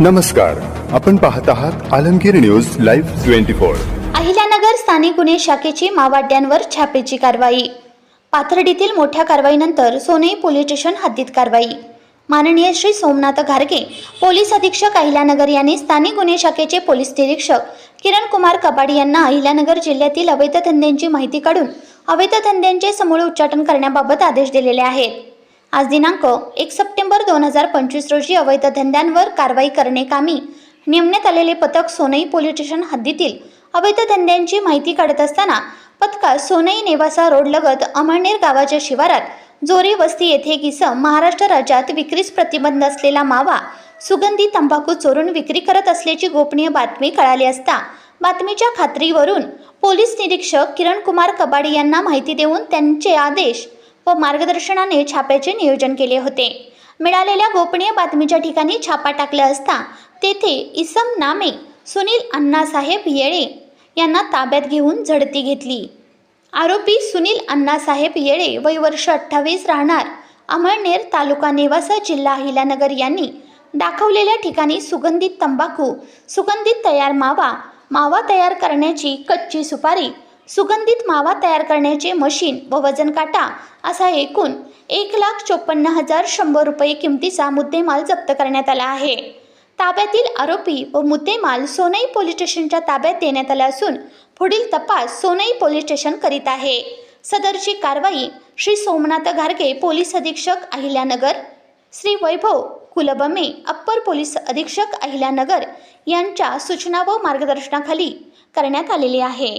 नमस्कार आपण पाहत आहात Alamgir news live twenty four. Ahilyanagar स्थानिक गुन्हे शाखेची मावाड्यांवर छापेची कारवाई. पाथर्डीतील मोठ्या कारवाईनंतर सोनई पोलीस स्टेशन हद्दीत कारवाई. माननीय श्री सोमनाथ घारगे पोलीस अधीक्षक अहिल्यानगर यांनी स्थानिक गुन्हे शाखेचे पोलीस निरीक्षक किरण कुमार कबाडी यांना अहिल्यानगर जिल्ह्यातील अवैध धंद्यांची माहिती काढून अवैध धंद्यांचे समूळ उच्चाटन करण्याबाबत आदेश दिलेले आहेत. आज दिनांक एक सप्टेंबर दोन हजार पंचवीस रोजी अवैध धंद्यांवर कारवाई करणे कामी. नेमण्यात आलेले पथक सोनई पोलीस स्टेशन हद्दीतील अवैध धंद्यांची माहिती काढत असताना पथकात सोनई नेवासा रोडलगत अमळनेर गावाच्या शिवारात जोरी वस्ती येथे किसम महाराष्ट्र राज्यात विक्रीस प्रतिबंध असलेला मावा सुगंधी तंबाखू चोरून विक्री करत असल्याची गोपनीय बातमी कळाली असता बातमीच्या खात्रीवरून पोलीस निरीक्षक किरण कुमार कबाडी यांना माहिती देऊन त्यांचे आदेश व मार्गदर्शनाने छाप्याचे नियोजन केले होते. मिळालेल्या गोपनीय बातमीच्या ठिकाणी छापा टाकला असता तेथे इसम नामे सुनील अण्णासाहेब येळे यांना ताब्यात घेऊन झडती घेतली. आरोपी सुनील अण्णासाहेब येळे वय वर्ष अठ्ठावीस राहणार अमळनेर तालुका नेवासा जिल्हा अहिल्यानगर यांनी दाखवलेल्या ठिकाणी सुगंधित तंबाखू सुगंधित तयार मावा मावा तयार करण्याची कच्ची सुपारी सुगंधित मावा तयार करण्याचे मशीन व वजन काटा असा एकूण एक लाख चोपन्न हजार शंभर रुपये किमतीचा मुद्देमाल जप्त करण्यात आला आहे. ताब्यातील आरोपी व मुद्देमाल सोनई पोलीस स्टेशनच्या ताब्यात देण्यात आला असून पुढील तपास सोनई पोलीस स्टेशन करीत आहे. सदरची कारवाई श्री सोमनाथ घारगे पोलीस अधीक्षक अहिल्यानगर श्री वैभव कुलबमे अप्पर पोलीस अधीक्षक अहिल्यानगर यांच्या सूचना व मार्गदर्शनाखाली करण्यात आलेली आहे.